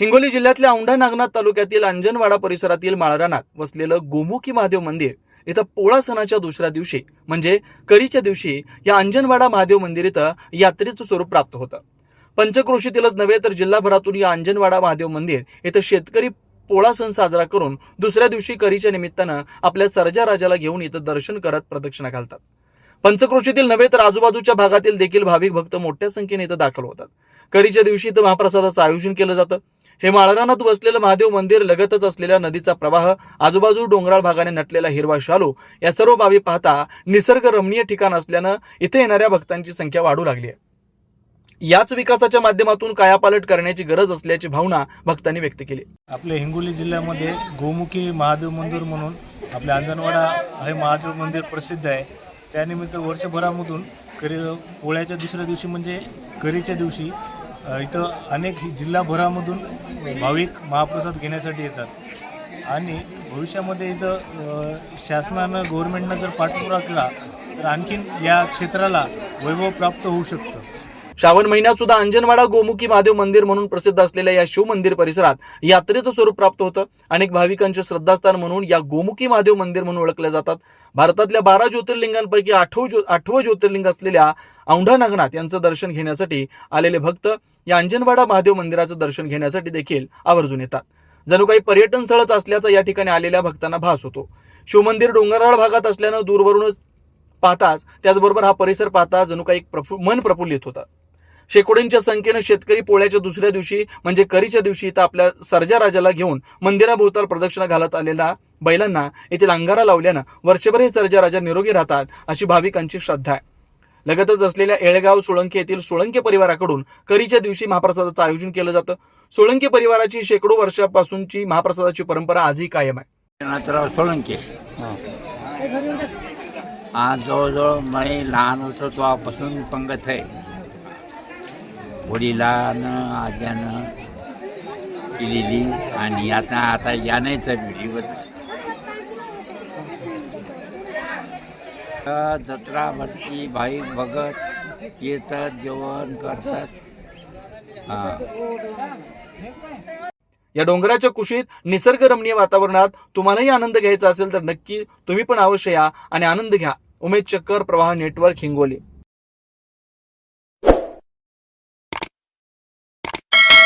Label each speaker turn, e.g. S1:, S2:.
S1: हिंगोली जिल्ह्यातल्या औंढा नागनाथ तालुक्यातील अंजनवाडा परिसरातील माळरानात वसलेलं गोमुखी महादेव मंदिर इथं पोळा सणाच्या दुसऱ्या दिवशी म्हणजे करीच्या दिवशी या अंजनवाडा महादेव मंदिर इथं यात्रेचं स्वरूप प्राप्त होतं. पंचक्रोशीतीलच नव्हे तर जिल्हाभरातून या अंजनवाडा महादेव मंदिर इथं शेतकरी पोळा सण साजरा करून दुसऱ्या दिवशी करीच्या निमित्तानं आपल्या सर्जा राजाला घेऊन इथं दर्शन करत प्रदक्षिणा घालतात. पंचक्रोशीतील नव्हे तर आजूबाजूच्या भागातील देखील भाविक भक्त मोठ्या संख्येने इथं दाखल होतात. करीच्या दिवशी इथं महाप्रसादाचं आयोजन केलं जातं. हे माळरानात वसलेलं महादेव मंदिर लगतच असलेल्या नदीचा प्रवाह आजूबाजू डोंगराळ भागाने नटलेला हिरवा शालू या सर्व बाबी पाहता निसर्ग रमणीय ठिकाण असल्यानं इथे येणाऱ्या भक्तांची संख्या वाढू लागली आहे. याच विकासाच्या माध्यमातून कायापालट करण्याची गरज असल्याची भावना भक्तांनी व्यक्त केली
S2: आपल्या हिंगोली जिल्ह्यामध्ये गोमुखी महादेव मंदिर म्हणून आपल्या अंजनवाडा हे महादेव मंदिर प्रसिद्ध आहे. त्यानिमित्त वर्षभरामधून करी पोळ्याच्या दुसऱ्या दिवशी म्हणजे करीच्या दिवशी इथं अनेक जिल्हाभरामधून भाविक महाप्रसाद घेण्यासाठी येतात. आणि भविष्यामध्ये इथं शासनानं गव्हर्मेंटनं जर पाठपुरा केला तर आणखीन या क्षेत्राला वैभव प्राप्त होऊ शकतं.
S1: श्रावण महिन्यात सुद्धा अंजनवाडा गोमुखी महादेव मंदिर म्हणून प्रसिद्ध असलेल्या या शिवमंदिर परिसरात यात्रेचं स्वरूप प्राप्त होतं. अनेक भाविकांचे श्रद्धास्थान म्हणून या गोमुखी महादेव मंदिर म्हणून ओळखल्या जातात. भारतातल्या बारा ज्योतिर्लिंगांपैकी आठव ज्यो आठवं ज्योतिर्लिंग असलेल्या औंढा नागनाथ यांचं दर्शन घेण्यासाठी आलेले भक्त या अंजनवाडा महादेव मंदिराचं दर्शन घेण्यासाठी देखील आवर्जून येतात. जणू काही पर्यटन स्थळच असल्याचा या ठिकाणी आलेल्या भक्तांना भास होतो. शिवमंदिर डोंगराळ भागात असल्यानं दूरवरूनच पाहताच त्याचबरोबर हा परिसर पाहता जणू काही एक प्रफु मन प्रफुल्लित होतं. शेकोडींच्या संख्येनं शेतकरी पोळ्याच्या दुसऱ्या दिवशी म्हणजे करीच्या दिवशी इथं आपल्या सर्जा राजाला घेऊन मंदिराभोवताल प्रदक्षिणा घालत आलेल्या बैलांना येथील अंगारा लावल्यानं वर्षभर हे सर्जा राजा निरोगी राहतात अशी भाविकांची श्रद्धा आहे. लगतच असलेल्या येळगाव सोळंके येथील सोळंके परिवाराकडून करीच्या दिवशी महाप्रसादाचं आयोजन केलं जातं. सोळंके परिवाराची शेकडो वर्षापासूनची महाप्रसादाची परंपरा आजही कायम आहे.
S3: सोळंके. आज जवळजवळ मी लहान होतो तेव्हापासून पंगत आहे. वडिलानं आज्यानं केलेली आणि आता आता याने तर विधिवत जत्रा भरती भाई भगत येतात जेवण करतात. हां.
S1: या डोंगराच्या कुशीत निसर्गरम्य वातावरणात तुम्हालाही आनंद घ्यायचा असेल तर नक्की तुम्ही पण अवश्य या आणि आनंद घ्या. उमेद चक्कर प्रवाह नेटवर्क हिंगोली.